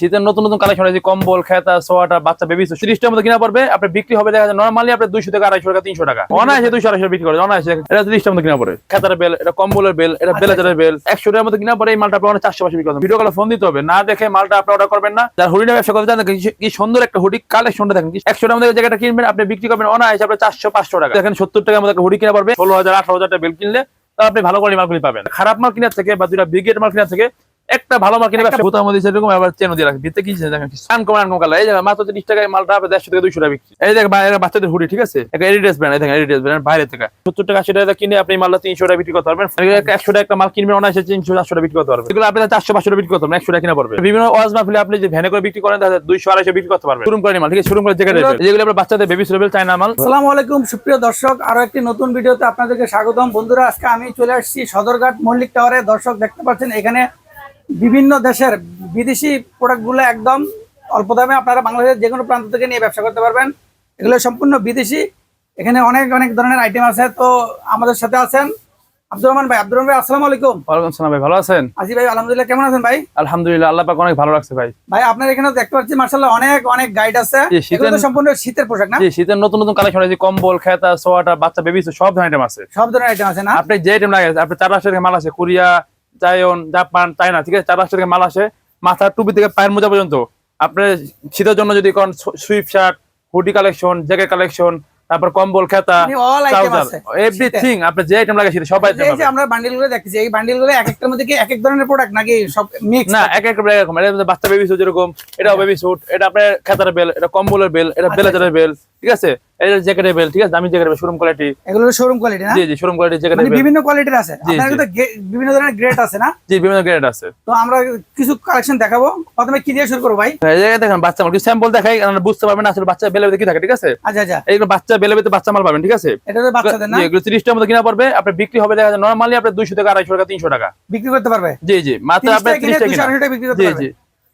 শীতের নতুন নতুন কালেকশন আছে কম্বল খেতা সোয়াটার বাচ্চা বেবি তিরিশটার মধ্যে কিনা পড়বে। আপনার বিক্রি হবে দেখা যায় নর্মালি আপনার দুইশো থেকে আড়াইশো টাকা তিনশো টাকা। অনায়াসে দুইশো আড়াইশো বিক্রি করে অনায়াসে। এটা তিরিশটার মধ্যে কিনা পড়ে খেতার বেল এটা কম্বলের বেল এটা আচ্ছা, বেলেজারের বেল একশো টাকার মধ্যে কিনা পড়ে এই মালটা আপনার চারশো পাশে বিক্রি করবেন। ভিডিও কলে ফোন দিতে হবে। না দেখে মালটা আপনি অর্ডার করবেন না। যার হুডিটা ব্যবসা করতে চান কি- সুন্দর একটা হুডি কালেকশনটা দেখেন। একশো টাকার মধ্যে জায়গাটা কিনবেন আপনি বিক্রি করবেন অনায়াসে আপনার চারশো পাঁচশো টাকা। দেখেন সত্তর টাকার মধ্যে একটা হুডি কিনা পড়বে ষোলো হাজার আঠারো হাজার টাকা বেল কিনলে আপনি ভালো কোয়ালিটি মালগুলি পাবেন। খারাপ মাল কিনার থেকে বা দুইটা ব্রিগেড মাল কিনার থেকে একটা ভালো মাল কিনে ব্যবসা বোতার মধ্যে সেরকম আবার চেন দিয়ে রাখবে ভিতরে কি দেখেন? আনকম কালার এই যে মাত্র তিরিশ টাকায় মালটা হবে দেড়শো থেকে দুইশো টাকা বিক্রি। এই দেখেন বাইরে বাচ্চাদের হুডি ঠিক আছে? একটা এডিডাস ব্র্যান্ড দেখেন এডিডাস ব্র্যান্ড বাইরে থেকে। সত্তর টাকা আশি টাকা কিনে আপনি মালটা তিনশো টাকা বিক্রি করতে পারবেন। একশো টাকা একটা মাল কিনবেন অনায়াসে তিনশো চারশো টাকা বিক্রি করতে পারবেন। এগুলো আপনি চারশো পাঁচশো টাকা বিক্রি করতে পারবেন একশো টাকা কিনা পড়বে। বিভিন্ন ওয়াজ মাহফিলে আপনি যে ভ্যানে করে বিক্রি করেন তাহলে দুইশো আড়াইশো বিক্রি করতে পারবেন। শুরু করে মাল ঠিক আছে? শুরু করে যেগুলো আপনার বাচ্চাদের বেবি সুরেবেল চায়না মাল। আসসালামু আলাইকুম সুপ্রিয় দর্শক আরও একটি নতুন ভিডিওতে আপনাদেরকে স্বাগতম। বন্ধুরা আজকে আমি চলে আসছি সদরঘাট মল্লিক টাওয়ারে দর্শক দেখতে পাচ্ছেন এখানে বিভিন্ন দেশের বিদেশি প্রোডাক্টগুলো একদম অল্প দামে আপনারা বাংলাদেশের যে কোনো প্রান্ত থেকে নিয়ে ব্যবসা করতে পারবেন। এগুলো সম্পূর্ণ বিদেশি। এখানে অনেক অনেক ধরনের আইটেম আছে। তো আমাদের সাথে আছেন আব্দুর রহমান ভাই। আব্দুর রহমান ভাই আসসালামু আলাইকুম। ওয়ালাইকুম সালাম ভাই ভালো আছেন? আজি ভাই আলহামদুলিল্লাহ। কেমন আছেন ভাই? আলহামদুলিল্লাহ আল্লাহ পাক অনেক ভালো লাগছে ভাই। ভাই আপনার এখানে দেখতে পাচ্ছি মার্শাল্লাহ অনেক অনেক গাইড আছে। এগুলো তো সম্পূর্ণ শীতের পোশাক না? জি শীতের নতুন নতুন কালেকশন আছে কম্বল খেতা সোয়াটার বাচ্চা বেবি সব ধরনের আইটেম আছে। সব ধরনের আইটেম আছে না? আপনি যে আইটেম লাগে আপনি চার রাষ্ট্র মাল আছে কোরিয়া চায়ন জাপান চায়না ঠিক আছে? চার রাষ্ট্র থেকে মাল আসে। মাথার টুপি থেকে পায়ের মোজা পর্যন্ত। আপনার শীতের জন্য যদি কোন sweatshirt hoodie collection jacket collection তারপর কম্বল খেতা মানে এভরিথিং আপনি যে আইটেম লাগে সেটা সব আইটেম এই যে আমরা বান্ডিলগুলো দেখতেছি এই বান্ডিলগুলো এক একটার মধ্যে কি এক এক ধরনের প্রোডাক্ট নাকি সব মিক্স না এক এক রকম। এটা বাচ্চা বেবি স্যুট যেরকম এটা বেবি স্যুট এটা আপনার খেতার বেল এটা কম্বলের বেল এটা আচ্ছা, বেলেজারের বেল ঠিক আছে? এটা জ্যাকেটের বেল ঠিক আছে? দামি জ্যাকেটের বেল শোরুম কোয়ালিটি এগুলো শোরুম কোয়ালিটি না? জি জি শোরুম কোয়ালিটি জ্যাকেটের মানে বিভিন্ন কোয়ালিটির আছে। আপনার জি। কিন্তু বিভিন্ন ধরনের গ্রেড আছে না? জি বিভিন্ন গ্রেড আছে। তো আমরা কিছু কালেকশন দেখাবো। প্রথমে কি দিয়ে শুরু করব ভাই? এই জায়গায় দেখেন বাচ্চা মাল স্যাম্পল দেখাই আপনারা বুঝতে পারবেন আসলে বাচ্চা বেলে কি থাকে ঠিক আছে? আচ্ছা আচ্ছা। এইগুলো বাচ্চা বেলে বাচ্চা মাল পাবেন ঠিক আছে? এটা তো বাচ্চাদের না? জি, এগুলো তিরিশটার মধ্যে কিনা পড়বে আপনার বিক্রি হবে দেখা যায় নর্মালি আপনি দুইশো টাকা আড়াইশো টাকা তিনশো টাকা। বিক্রি করতে পারবে? জি জি মাত্র 30 আপনার টাকা কিনে তিরিশ টাকা 200 টাকা বিক্রি করতে জি পারবে। জি।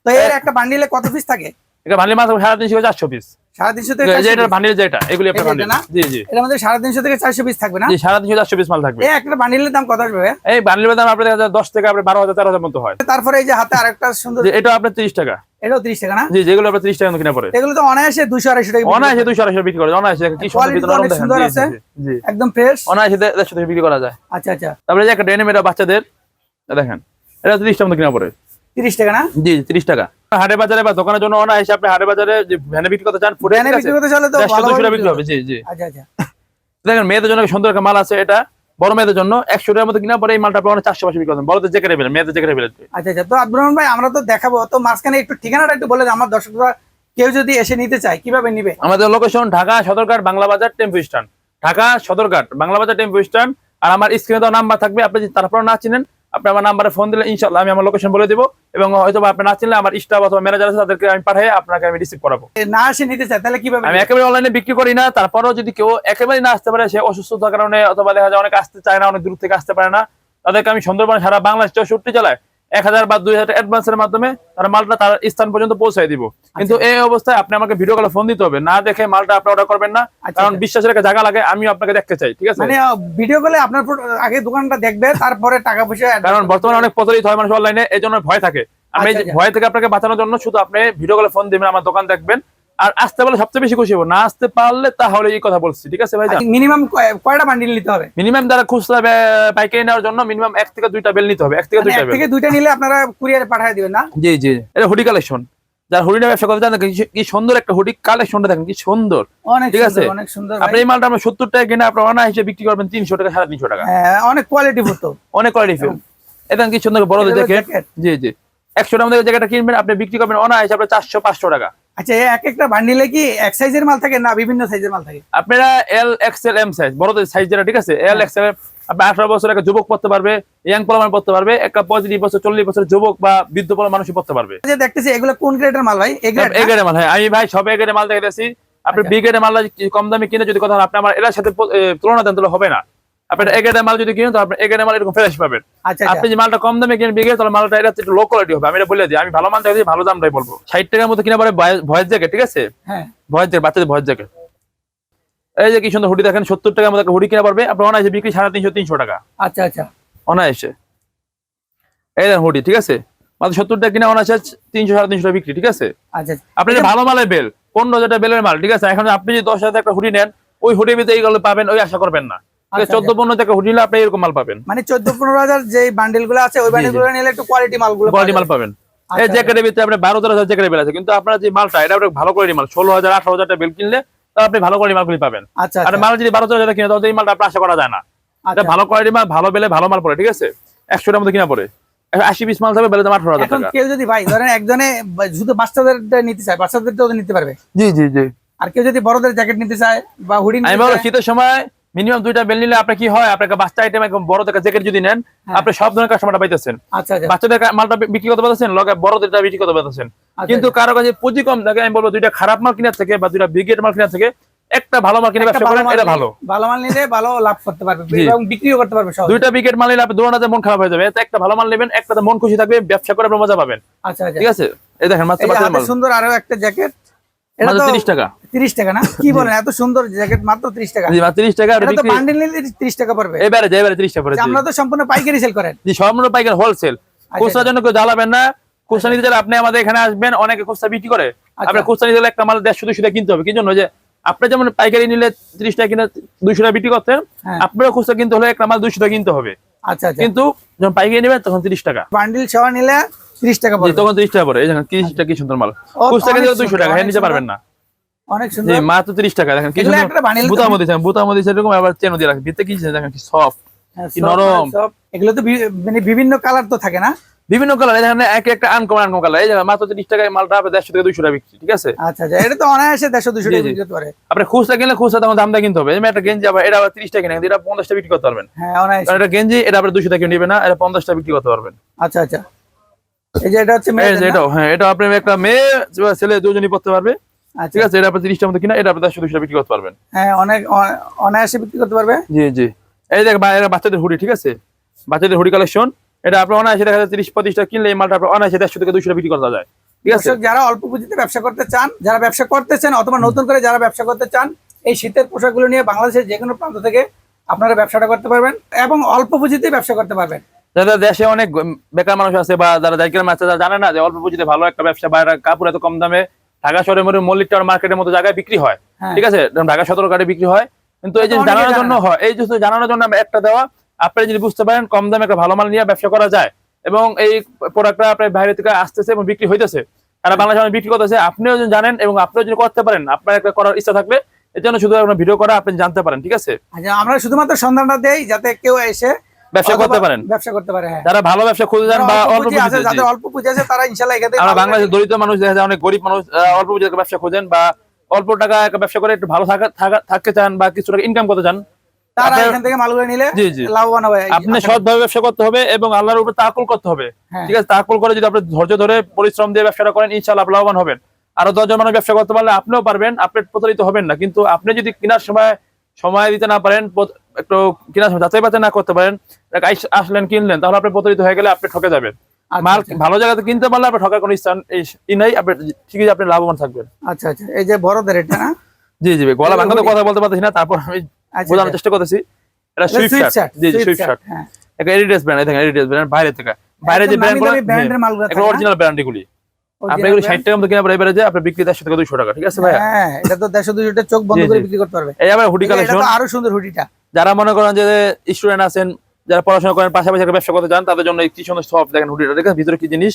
তো এর একটা বান্ডিলে কত পিস থাকে? এটা ভান্ডিল মাত্র সাড়ে তিনশো থেকে চারশো পিস সাড়ে তিনশো থেকে যে চারশো এটা piece। ভান্ডিল যেটা এগুলি আপনার এই ভান্ডিল জি জি। এর মধ্যে সাড়ে তিনশো থেকে চারশো পিস থাকবে না? জি সাড়ে তিনশো চারশো পিস মাল থাকবে। এই একটা বান্ডিলের দাম কত আসবে এই দাম আপনার দেখা দশ থেকে আপনার বারো হাজার তেরো হাজার মতো হয়। তারপরে এই যে হাতে আরেকটা সুন্দর এটা আপনার তিরিশ টাকা। এটাও তিরিশ টাকা না? জি যেগুলো আপনার তিরিশ টাকা মতো কিনা পড়ে। এগুলো তো অনায়াসে দুশো আড়াইশো টাকা বিক্রি অনায়াসে করতে দুইশো আড়াইশো বিক্রি করে। অনায়াসে কি সুন্দর ভিতরে অনেক সুন্দর আছে। জি, একদম ফ্রেশ অনায়াসে দে- দেড়শো থেকে বিক্রি করা যায়। আচ্ছা আচ্ছা। তারপরে যে একটা ডেনিম এটা বাচ্চাদের দেখেন। এটা তিরিশটা মতো কিনা পড়ে। তিরিশ টাকা না? জি তিরিশ টাকা। হাটে বাজারে বা দোকানের জন্য অনায়াসে আপনি হাটে বাজারে যে ভ্যানে বিক্রি করতে চান ফুটে বিক্রি করতে চলে তো ভালো বিক্রি হবে জি জি। আচ্ছা আচ্ছা। দেখেন মেয়েদের জন্য সুন্দর একটা মাল আছে এটা বড় মেয়েদের জন্য একশো টাকার মতো কিনা পরে এই মালটা আপনার চারশো পাশে বিক্রি বড়দের জেকেটে পেলেন মেয়েদের জেকেটে পেলেন আচ্ছা আচ্ছা। তো আব্দুর রহমান ভাই আমরা তো দেখাবো। তো মাঝখানে একটু ঠিকানাটা একটু বলে আমার দর্শকরা কেউ যদি এসে নিতে চায় কীভাবে নিবে? আমাদের location Dhaka Sadarghat Bangla Bazar tempo stand. Dhaka Sadarghat Bangla Bazar tempo stand. আর আমার স্ক্রিনে দেওয়া নাম্বার থাকবে আপনি যদি তারপর না চিনেন আপনি আমার নাম্বারে ফোন দিলে ইনশাল্লাহ আমি আমার লোকেশন বলে দেবো এবং হয়তো আপনি না চিনলে আমার স্টাফ অথবা ম্যানেজার আছে তাদেরকে আমি পাঠিয়ে আপনাকে আমি রিসিভ করাবো। না আসে নিতে চাই তাহলে কীভাবে আমি একেবারে অনলাইনে বিক্রি করি না তারপরেও যদি কেউ একেবারে না আসতে পারে সে অসুস্থতার কারণে অথবা দেখা যায় অনেক আসতে চায় না অনেক দূর থেকে আসতে পারে না তাদেরকে আমি সুন্দরবন সারা বাংলাদেশ চৌষট্টি জেলায় এক হাজার বা দুই হাজার অ্যাডভান্সের মাধ্যমে তারা মালটা তার স্থান পর্যন্ত পৌঁছায় দিব। কিন্তু এই অবস্থায় আপনি আমাকে ভিডিও কলে ফোন দিতে হবে। না দেখে মালটা আপনি অর্ডার করবেন না আচ্ছা, কারণ আচ্ছা। বিশ্বাসের একটা জায়গা লাগে আমি আপনাকে দেখতে চাই ঠিক আছে? মানে ভিডিও কলে আপনার আগে দোকানটা দেখবে তারপরে টাকা পয়সা কারণ বর্তমানে অনেক প্রচলিত হয় মানুষ অনলাইনে এই জন্য ভয় থাকে। আমি এই আচ্ছা, আচ্ছা। ভয় থেকে আপনাকে বাঁচানোর জন্য শুধু আপনি ভিডিও কলে ফোন দিবেন আমার দোকান দেখবেন। আর আসতে পারলে সবচেয়ে বেশি খুশি হব। না আসতে পারলে তাহলে এই কথা বলছি ঠিক আছে ভাই মিনিমাম কয়টা বান্ডিল নিতে হবে? মিনিমাম যারা খুচরা পাইকারি নেওয়ার জন্য মিনিমাম এক থেকে দুইটা বেল নিতে হবে এক থেকে মানে দুইটা এক বেল থেকে দুইটা নিলে আপনারা কুরিয়ারে পাঠিয়ে দিবেন না? জি জি। এটা হুডি কালেকশন যারা হুডিটা ব্যবসা করতে চান কি- সুন্দর একটা হুডি কালেকশনটা দেখেন কি সুন্দর। অনেক ঠিক আছে। অনেক সুন্দর আপনি এই মালটা আমরা সত্তর টাকা কিনে আপনার অনা হিসেবে বিক্রি করবেন তিনশো টাকা সাড়ে তিনশো টাকা। হ্যাঁ, অনেক কোয়ালিটি ফুটো অনেক কোয়ালিটি ফিল্ম এটা কি সুন্দর বড় jacket। জি জি। একশো টাকা জায়গাটা কিনবেন আপনি বিক্রি করবেন অনা হিসেবে আপনার চারশো পাঁচশো টাকা। আচ্ছা এক একটা বান্ডিলে কি এক সাইজের মাল থাকে না বিভিন্ন সাইজের মাল থাকে? আপনারা এল এক্সেল এম সাইজ বড়দের সাইজ যেটা ঠিক আছে? এল এক্সেল আপনি আঠারো বছর একটা যুবক পড়তে পারবে ইয়াং পোলামান পড়তে পারবে একটা পঁয়ত্রিশ বছর চল্লিশ বছর যুবক বা বৃদ্ধ পোলা পড়তে পারবে। দেখতেছি এগুলো কোন গ্রেডের মাল ভাই? মাল হ্যাঁ আমি ভাই সব মাল আপনি আচ্ছা। বি গ্রেডের মাল কম দামে কিনে যদি কথা হয়, আপনি আমার এর সাথে তুলনা দেন তাহলে হবে না। আপনি এ মাল যদি কিনেন তো আপনি এ মাল এরকম ফ্রেশ পাবেন। আচ্ছা আপনি যে মালটা কম দামে কিনেন বি গ্রেড তাহলে মালটা এটা একটু লো কোয়ালিটি হবে। আমি এটা বলে দিই আমি ভালো মাল ভালো দামটাই বলব। ষাট টাকার মতো কিনা পরে ভয়েস জ্যাকেট ঠিক আছে? হ্যাঁ। জ্যাকেট বাচ্চাদের ভয়েস জ্যাকেট এই যে কি সুন্দর হুডি দেখেন সত্তর টাকার মতো হুডি কিনা পারবে। আপনার অনায়াসে বিক্রি সাড়ে তিনশো তিনশো টাকা। আচ্ছা আচ্ছা। অনায়াসে। এই হুডি ঠিক আছে? মাত্র সত্তর টাকা কিনে অনায়াসে তিনশো সাড়ে তিনশো টাকা বিক্রি ঠিক আছে? আচ্ছা আপনি ভালো মালের বেল পনেরো হাজার টাকা বেলের মাল ঠিক আছে? এখন আপনি যদি দশ হাজার একটা হুডি নেন ওই হুডির ভিতরে এইগুলো পাবেন ওই আশা করবেন না। আচ্ছা, চোদ্দ পনেরো টাকা হুডি আপনি এরকম মাল পাবেন। মানে চোদ্দ পনেরো হাজার যে বান্ডেলগুলো আছে ওই বান্ডেলগুলো নিলে একটু কোয়ালিটি মালগুলো কোয়ালিটি মাল পাবেন। এই আচ্ছা, জ্যাকেটের ভিতরে আপনি বারো তেরো হাজার জ্যাকেটের বেল আছে। কিন্তু আপনার যে মালটা এটা ভালো কোয়ালিটি মাল ষোলো হাজার আঠারো হাজার বেল কিনলে আপনি ভালো কোয়ালিটি মালগুলি পাবেন। আচ্ছা আর আচ্ছা মাল যদি বারো হাজার কিনে তাহলে এই মালটা আপনার আশা করা যায় না। এটা আচ্ছা। ভালো কোয়ালিটি মাল ভালো বেলে ভালো মাল পড়ে ঠিক আছে? একশোটার মধ্যে কিনা পড়ে। আশি পিস মাল থাকবে বেলে দাম আঠারো হাজার কেউ যদি ভাই ধরেন একজনে শুধু বাচ্চাদের নিতে চায় বাচ্চাদেরটাও তো নিতে পারবে। জি জি জি। আর কেউ যদি বড়দের জ্যাকেট নিতে চায় বা হুডি শীতের সময় মিনিমাম দুইটা বেল নিলে আপনার কি হয়? আপনাকে বাচ্চা আইটেম একদম বড় থেকে জ্যাকেট যদি নেন হ্যাঁ। আপনি সব ধরনের কাস্টমারটা পাইতেছেন। আচ্ছা আচ্ছা। বাচ্চাদের মালটা বিক্রি করতে পারতেছেন লগে বড়দেরটা বিক্রি করতে পারতেছেন। আচ্ছা, কিন্তু কারও কাছে পুঁজি কম থাকে আমি বলব দুইটা খারাপ মাল কেনার থেকে বা দুইটা ব্রিগেড মাল কেনার থেকে একটা ভালো মাল কিনে ব্যবসা করেন এটা ভালো। ভালো মাল নিলে ভালো লাভ করতে পারবে। এবং বিক্রিও করতে পারবে। দুইটা ব্রিগেড মাল নিলে আপনি দোকানে মন খারাপ হয়ে যাবে একটা ভালো মাল নেবেন একটাতে মন খুশি থাকবে ব্যবসা করে আপনি মজা পাবেন। আচ্ছা আচ্ছা। ঠিক আছে? এই দেখেন মাত্র সুন্দর আরও একটা জ্যাকেট এটা তো তিরিশ টাকা। তিরিশ টাকা না? কি বলেন এত সুন্দর জ্যাকেট মাত্র ত্রিশ টাকা। জি মাত্র তিরিশ টাকা এটা তো বান্ডেল নিলে তিরিশ টাকা পড়বে। এবারে যে এবারে তিরিশ টাকা পড়ে আমরা তো সম্পূর্ণ পাইকারি সেল করেন। জি সম্পূর্ণ পাইকার হোলসেল আচ্ছা। জন্য কেউ জ্বালাবেন না। খুচরা নিতে চাইলে আপনি আমাদের এখানে আসবেন অনেকে খুচরা বিক্রি করে। আচ্ছা। আপনার খুচরা নিতে গেলে একটা মাল দেড়শো দুশো টাকা কিনতে হবে। কি জন্য? যে আপনি যেমন পাইকারি নিলে তিরিশ টাকা কিনে দুইশো টাকা বিক্রি করতেন হ্যাঁ। আপনারও খুচরা কিনতে হলে একটা মাল দুইশো টাকা কিনতে হবে। আচ্ছা আচ্ছা। কিন্তু যখন পাইকারি নেবেন তখন তিরিশ টাকা। বান্ডিল সহ নিলে তিরিশ টাকা জি, পড়বে। তখন তিরিশ টাকা পড়ে। এই দেখেন তিরিশ টাকা কি সুন্দর মাল? ও, খুচরা কিনতে অনেক দুইশো সুন্দর, টাকা হ্যাঁ নিতে পারবেন না। অনেক সুন্দর। মাত্র তিরিশ টাকা দেখেন কি সুন্দর। বুতার মধ্যে বুতার মধ্যে এরকম আবার চেনও দিয়ে রাখেন। ভিতরে কি দেখেন কি সফট হ্যাঁ, কি নরম। এগুলো তো মানে বিভিন্ন কালার তো থাকে না? বিভিন্ন কালার এক একটা আনকমন আনকমন কালার এই মাত্র তিরিশ টাকায় মালটা দেড়শো থেকে দুইশো টাকা বিক্রি ঠিক আছে? আচ্ছা আচ্ছা এটা তো অনায়াসে দেড়শো দুশো জি, টাকা জি। বিক্রি পারে। আপনি খুচরা কিনলে খুচরা দামটা কিনতে হবে। যেমন একটা গেঞ্জি আবার এটা আবার তিরিশ টাকা কিনে এটা পঞ্চাশটা বিক্রি করতে পারবেন। হ্যাঁ অনায়াসে। এটা গেঞ্জি এটা আবার দুশো টাকা নিবে না এটা পঞ্চাশটা বিক্রি করতে পারবেন। আচ্ছা আচ্ছা। এই যে এটা হচ্ছে এটাও হ্যাঁ এটা আপনি একটা মেয়ে ছেলে দুজনই পড়তে পারবে। আচ্ছা। ঠিক আছে এটা আপনি কিনা এটা আপনি বিক্রি করতে পারবেন। হ্যাঁ অনেক অনায়াসে বিক্রি করতে পারবে? জি জি। এই দেখ বাচ্চাদের হুডি ঠিক আছে? বাচ্চাদের হুডি কালেকশন এটা আপনার অনায়াসে দেখা যায় তিরিশ পঁচিশটা কিনলে এই মালটা আপনার অনায়াসে দেড়শো থেকে দুশো বিক্রি করা যায়। ঠিক আছে? যারা অল্প পুঁজিতে ব্যবসা করতে চান যারা ব্যবসা করতেছেন অথবা নতুন করে যারা ব্যবসা করতে চান এই শীতের পোশাকগুলো নিয়ে বাংলাদেশের যে কোনো প্রান্ত থেকে আপনারা ব্যবসাটা করতে পারবেন এবং অল্প পুঁজিতেই ব্যবসা করতে পারবেন। যারা দেশে অনেক বেকার মানুষ আছে বা যারা দায়িত্বের মাছ যারা জানে না যে অল্প পুঁজিতে ভালো একটা ব্যবসা বা কাপড় এত কম দামে ঢাকা শহরের মধ্যে মল্লিক টাওয়ার মার্কেটের মতো জায়গায় বিক্রি হয়। হ্যাঁ। ঠিক আছে? ঢাকা সদর ঘাটে বিক্রি হয়। কিন্তু এই যে জানানোর জন্য হয় এই যে জানানোর জন্য একটা দেওয়া আপনি যদি বুঝতে পারেন কম দামে একটা ভালো মাল নিয়ে ব্যবসা করা যায় এবং এই প্রোডাক্টটা আপনার বাইরে থেকে আসতেছে এবং বিক্রি হইতেছে। তারা বাংলাদেশে বিক্রি করতেছে। আপনিও যদি জানেন এবং আপনিও যদি করতে পারেন আপনার একটা করার ইচ্ছা থাকলে এর জন্য শুধু ভিডিও করা আপনি জানতে পারেন ঠিক আছে? আচ্ছা আমরা শুধুমাত্র সন্ধানটা দেই যাতে কেউ এসে ব্যবসা করতে পারেন। ব্যবসা করতে পারে হ্যাঁ। যারা ভালো ব্যবসা খুঁজে যান বা অল্প পুঁজি আছে যাদের অল্প পুঁজি আছে তারা ইনশাল্লাহ এখান থেকে আমরা বাংলাদেশের দরিদ্র মানুষ দেখা যায় অনেক গরিব মানুষ অল্প পুঁজিতে ব্যবসা খোঁজেন বা অল্প টাকা একটা ব্যবসা করে একটু ভালো থাকা থাকা- থাকতে চান বা কিছু টাকা ইনকাম করতে চান তারা এখান থেকে মালগুলো নিলে জি, জি। লাভবান হবে। আপনি সৎভাবে ব্যবসা করতে হবে এবং আল্লাহর উপর তাকুল করতে হবে। হ্যাঁ। ঠিক আছে? তাকুল করে যদি আপনি ধৈর্য ধরে পরিশ্রম দিয়ে ব্যবসাটা করেন ইনশাআল্লাহ লাভবান হবেন। আরও দশজন মানুষ ব্যবসা করতে পারলে আপনিও পারবেন আপনি প্রতারিত হবেন না। কিন্তু আপনি যদি কেনার সময় সময় দিতে না পারেন একটু সময় যাচাই বাছাই না করতে পারেন আসলেন কিনলেন তাহলে আপনি প্রতারিত হয়ে গেলে আপনি ঠকে যাবেন। আচ্ছা, মাল আচ্ছা। ভালো জায়গাতে কিনতে পারলে আপনার ঠকার কোনো এই- ই নাই আপনি ঠিকই আপনি লাভবান থাকবেন। আচ্ছা আচ্ছা। এই যে বড়দের এটা না? জি জি গলা ভাঙাতে কথা বলতে পারতেছি না তারপর আমি আচ্ছা, বোঝানোর। চেষ্টা করতেছি। এটা এটা সুইফট শার্ট জি জি সুইফট শার্ট, এডিডাস ব্র্যান্ড দেখেন এডিডাস ব্র্যান্ড বাইরে থেকে। বাইরে যে ব্র্যান্ড ব্র্যান্ডের মালগুলো থাকে এগুলো অরিজিনাল ব্র্যান্ড এগুলি আপনি এগুলো brand। ষাট টাকা মতো কিনা পরে এবারে যে আপনার বিক্রি দেড়শো থেকে দুইশো টাকা ঠিক আছে ভাই হ্যাঁ এটা তো দেড়শো দুশোটা চোখ বন্ধ করে বিক্রি করতে পারবে। এই আবার হুডি এটা কালেকশন তো আরও সুন্দর হুডিটা। যারা মনে করেন যে স্টুডেন্ট আছেন যারা পড়াশোনা করেন পাশাপাশি একটা ব্যবসা করতে চান তাদের জন্য কি সুন্দর সব দেখেন হুডিটা দেখেন ভিতরে কি জিনিস?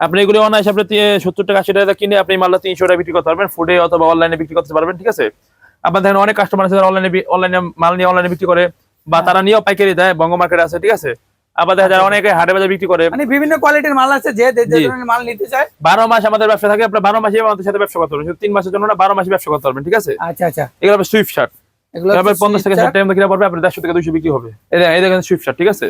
আপনি এগুলো অনায়াসে আপনি সত্তর টাকা আশি টাকা কিনে আপনি মালটা তিনশো টাকা বিক্রি করতে পারবেন। ফুডে অথবা অনলাইনে বিক্রি করতে পারবেন ঠিক আছে? আপনার দেখেন অনেক কাস্টমার আছে যারা অনলাইনে অনলাইনে মাল নিয়ে অনলাইনে বিক্রি করে বা তারা নিয়েও পাইকারি দেয় বঙ্গ মার্কেট আছে ঠিক আছে? আবার দেখা যায় অনেকে হাটে বাজারে বিক্রি করে মানে বিভিন্ন কোয়ালিটির মাল আছে যে মাল নিতে চায়। বারো মাস আমাদের ব্যবসা থাকে আপনার বারো মাসে আমাদের সাথে ব্যবসা করতে পারবেন। তিন মাসের জন্য না বারো মাসে ব্যবসা করতে পারবেন ঠিক আছে? আচ্ছা আচ্ছা। এগুলো সুইফট শার্ট এগুলো পঞ্চাশ থেকে ষাট টাকা কিনা পড়বে আপনার দেড়শো থেকে দুইশো বিক্রি হবে। এই দেখেন- সুইফট ঠিক আছে?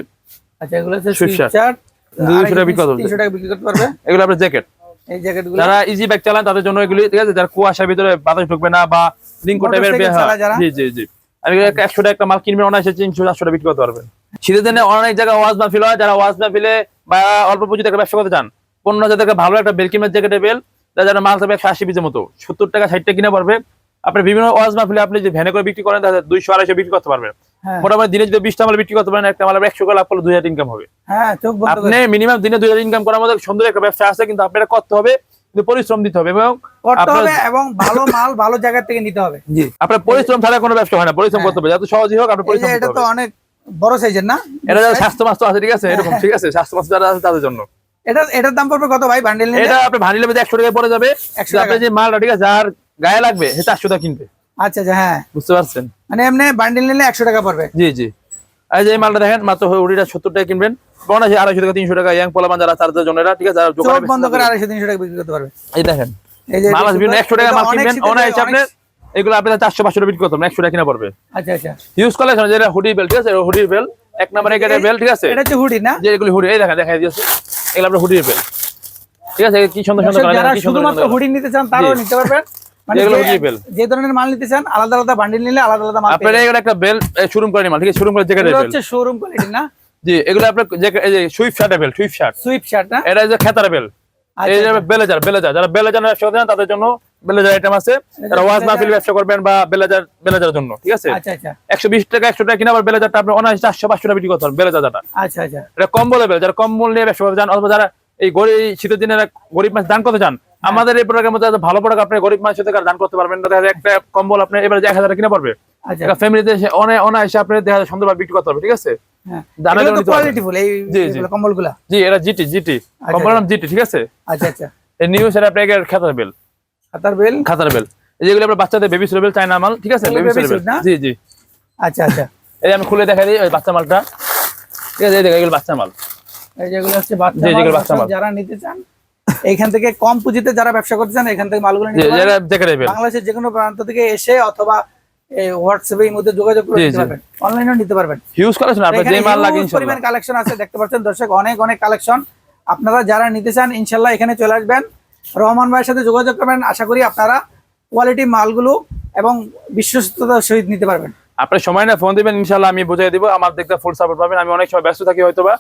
আচ্ছা এগুলো হচ্ছে সুইফট শার্ট দুইশো টাকা বিক্রি করতে পারবে। তিনশো টাকা বিক্রি করতে পারবে। এগুলো আপনার জ্যাকেট এই জ্যাকেট যারা ইজি ব্যাগ চালান তাদের জন্য এগুলি ঠিক আছে? যারা কুয়াশার ভিতরে বাতাস ঢুকবে না বা লিঙ্ক টাইপের Motorcycle চালায় যারা? জি জি জি। আমি একশো টাকা একটা মাল কিনবেন অনায়াসে তিনশো চারশো টাকা বিক্রি করতে পারবেন। শীতের দিনে অনেক জায়গায় ওয়াজ মাহফিল হয়। যারা ওয়াজ মাহফিলে বা অল্প পুঁজিতে একটা ব্যবসা করতে চান পনেরো হাজার টাকা ভালো একটা বেল কিনবেন জ্যাকেটের বেল যারা মাল থাকবে একশো আশি পিসের মতো। সত্তর টাকা ষাট টাকা কিনে পারবে আপনি বিভিন্ন ওয়াজ মাহফিলে আপনি যে ভ্যানে করে বিক্রি করেন তাহলে দুইশো আড়াইশো বিক্রি করতে পারবেন। হ্যাঁ। মোটামুটি দিনে যদি বিশটা মাল বিক্রি করতে পারেন একটা মাল একশো করে লাভ করলে দুই হাজার ইনকাম হবে। হ্যাঁ আপনি মিনিমাম দিনে দুই হাজার ইনকাম করার মধ্যে সুন্দর একটা ব্যবসা আছে কিন্তু আপনারা করতে হবে পরিশ্রম দিতে হবে এবং করতে হবে এবং ভালো মাল ভালো জায়গা থেকে নিতে হবে। জি। আপনার পরিশ্রম ছাড়া কোনো ব্যবসা হয় না পরিশ্রম। করতে হবে যত সহজই হোক আপনার পরিশ্রম এটা তো অনেক বড় সাইজের না? এটা যারা স্বাস্থ্য মাস্ত আছে ঠিক আছে? এরকম ঠিক আছে? স্বাস্থ্য মাস্ত যারা আছে তাদের জন্য। এটা এটার দাম পড়বে কত ভাই বান্ডেল এটা আপনি একশো টাকায় পড়ে যাবে। 100 যে আপনার যে মালটা ঠিক আছে যার গায়ে লাগবে সে চারশো টাকা কিনবে। আচ্ছা আচ্ছা হ্যাঁ। বুঝতে পারছেন? মানে এমনি বান্ডেল নিলে একশো টাকা পড়বে। জি জি। এই যে মালটা দেখেন মাত্র উড়িটা সত্তর টাকা কিনবেন। বনা আড়াইশো টাকা তিনশো টাকা ইয়াং পোলাবান যারা তাদের জন্য ঠিক আছে? চোখ বন্ধ করে আড়াইশো তিনশো টাকা বিক্রি করতে পারবে। এই দেখেন মাল এটা আছে বিভিন্ন সুন্দর। একশো টাকা মাল কিনবেন অনায়াসে আপনার এগুলো আপনার চারশো পাঁচশো বিক্রি একশো টাকা কিনা পড়বে। আচ্ছা আচ্ছা। ইউজ কালেকশন যেটা হুডি বেল ঠিক আছে? হুডির বেল এক নম্বরে বেল ঠিক আছে? এটা হচ্ছে হুডি না? যে এগুলি হুডি এই দেখা দেখা দিয়েছে। এগুলো আপনার বেল ঠিক আছে? কি সুন্দর সুন্দর যারা শুধুমাত্র হুডি নিতে চান তারাও নিতে পারবেন। মানে যে- হুডি বেল। যে ধরনের মাল নিতে চান আলাদা আলাদা বান্ডিল নিলে আলাদা আলাদা মাল আপনার এগুলো একটা বেল শোরুম করে মাল ঠিক আছে? শোরুম করে জ্যাকেটের এগুলো হচ্ছে শোরুম কোয়ালিটি না? জি এগুলো আপনার এই যে swift bell swift shirt sweep shirt না? এটা যে খেতার বেল এই যে। বেলেজার বেলেজার যারা বেলেজার ব্যবসা করতে তাদের জন্য বেলেজার আইটেম আছে। যারা ওয়াজ মাহফিল ব্যবসা করবেন বা বেলেজার বেলেজার জন্য ঠিক আছে? আচ্ছা আচ্ছা। একশো বিশ টাকা একশো টাকা কিনা আবার বেলেজারটা আপনি অনায়াসে চারশো পাঁচশো টাকা বিক্রি করতে বেলেজারটা আচ্ছা আচ্ছা। এটা কম্বল বেল যারা কম্বল নিয়ে ব্যবসা করতে চান অথবা যারা এই গরিব শীতের দিনে গরিব মাছ দান করতে চান। আমাদের এই প্রোডাক্টের মধ্যে ভালো প্রোডাক্ট আপনি গরিব মাছের থেকে দান করতে পারবেন না। দেখা যায় একটা কম্বল আপনি এবার এক হাজার কিনা একটা ফ্যামিলিতে অনেক অনায়াসে আপনি দেখা যায় সুন্দরভাবে বিক্রি করতে পারবে ঠিক আছে? হ্যাঁ। জি, এটা জিটি জিটি। আচ্ছা, কম্বল নাম জিটি ঠিক আছে? আচ্ছা আচ্ছা। এই নিউ সেটা খাতার বেল। হাতার বেল? খাতার বেল। এই যেগুলো আপনার বাচ্চাদের বেবি বেল চায়না মাল ঠিক আছে? বেবি? জি জি। আচ্ছা আচ্ছা। এই আমি খুলে দেখা দিই ওই বাচ্চা মালটা। ঠিক আছে এই দেখো এগুলো বাচ্চা মাল। এই যেগুলো হচ্ছে বাচ্চা মাল। যারা নিতে চান এইখান থেকে কম পুঁজিতে যারা ব্যবসা করতে চান এখান থেকে মালগুলো বাংলাদেশের যে কোনো প্রান্ত থেকে এসে অথবা হোয়াটসঅ্যাপে এই মধ্যে যোগাযোগ করে নিতে পারবেন। অনলাইনেও নিতে পারবেন। হিউজ কালেকশন আপনার যে মাল লাগে পরিমাণ কালেকশন আছে দেখতে পাচ্ছেন দর্শক অনেক অনেক কালেকশন আপনারা যারা নিতে চান ইনশাল্লাহ এখানে চলে আসবেন। রহমান ভাইয়ের সাথে যোগাযোগ করবেন আশা করি আপনারা কোয়ালিটি মালগুলো এবং বিশ্বস্ততার সহিত নিতে পারবেন। আপনার সময় না ফোন দিবেন ইনশাআল্লাহ আমি বুঝিয়ে দিব। আমার দেখতে ফুল সাপোর্ট পাবেন। আমি অনেক সময় ব্যস্ত থাকি হয়তো বা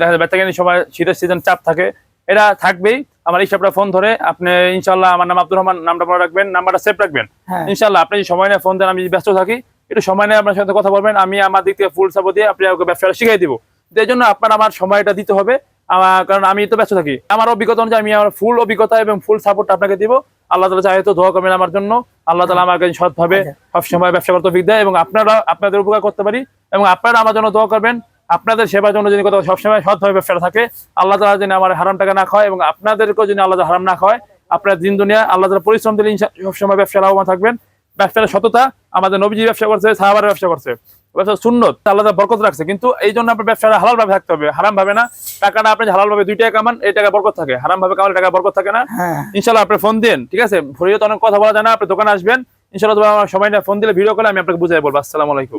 দেখা যায় সময় শীতের সিজন চাপ থাকে। এটা থাকবেই। আমার হিসাবটা ফোন ধরে আপনি ইনশাআল্লাহ আমার নাম আব্দুর রহমান নামটা মনে রাখবেন নাম্বারটা সেভ রাখবেন। হ্যাঁ। ইনশাআল্লাহ আপনি সময় নিয়ে ফোন দেন আমি ব্যস্ত থাকি। একটু সময় নিয়ে আপনার সাথে কথা বলবেন আমি আমার দিক থেকে ফুল সাপোর্ট দিয়ে আপনি আমাকে ব্যবসাটা শিখিয়ে দিব। এই জন্য আপনার আমার সময়টা দিতে হবে। আমার কারণ আমি তো ব্যস্ত থাকি। আমার অভিজ্ঞতা অনুযায়ী আমি আমার ফুল অভিজ্ঞতা এবং ফুল সাপোর্ট আপনাকে দিব। আল্লাহ তালা চাহে তো দোয়া করবেন আমার জন্য। আল্লাহ তালা আমাকে সৎভাবে আচ্ছা। সবসময় ব্যবসা করতে অভিজ্ঞতা এবং আপনারা আপনাদের উপকার করতে পারি এবং আপনারা আমার জন্য দোয়া করবেন। আপনাদের সেবার জন্য যদি কোথাও সবসময় সৎভাবে ব্যবসাটা থাকে আল্লাহ তালা যেন আমার হারাম টাকা না খায় এবং আপনাদেরকেও যদি আল্লাহ হারাম না খায় আপনার দিন দুনিয়া আল্লাহ তালা পরিশ্রম দিলে সবসময় ব্যবসা লাভবান থাকবেন। ব্যবসার সততা আমাদের নবীজি ব্যবসা করছে সাহাবার ব্যবসা করছে। ব্যবসা সুন্নত আল্লাহ তাআলা বরকত রাখছে। কিন্তু এই জন্য আপনার ব্যবসাটা হালাল ভাবে থাকতে হবে। হারাম ভাবে না। টাকাটা আপনি হালাল ভাবে দুই টাকা কামান এই টাকা বরকত থাকে। হারাম ভাবে কামালে টাকা বরকত থাকে না। হ্যাঁ। ইনশাল্লাহ আপনি ফোন দিন ঠিক আছে? ফোনে তো অনেক কথা বলা যায় না। আপনি দোকানে আসবেন। ইনশাল্লাহ আমার সময় ফোন দিলে ভিডিও করে আমি আপনাকে বুঝাই বলব। আসসালামু আলাইকুম।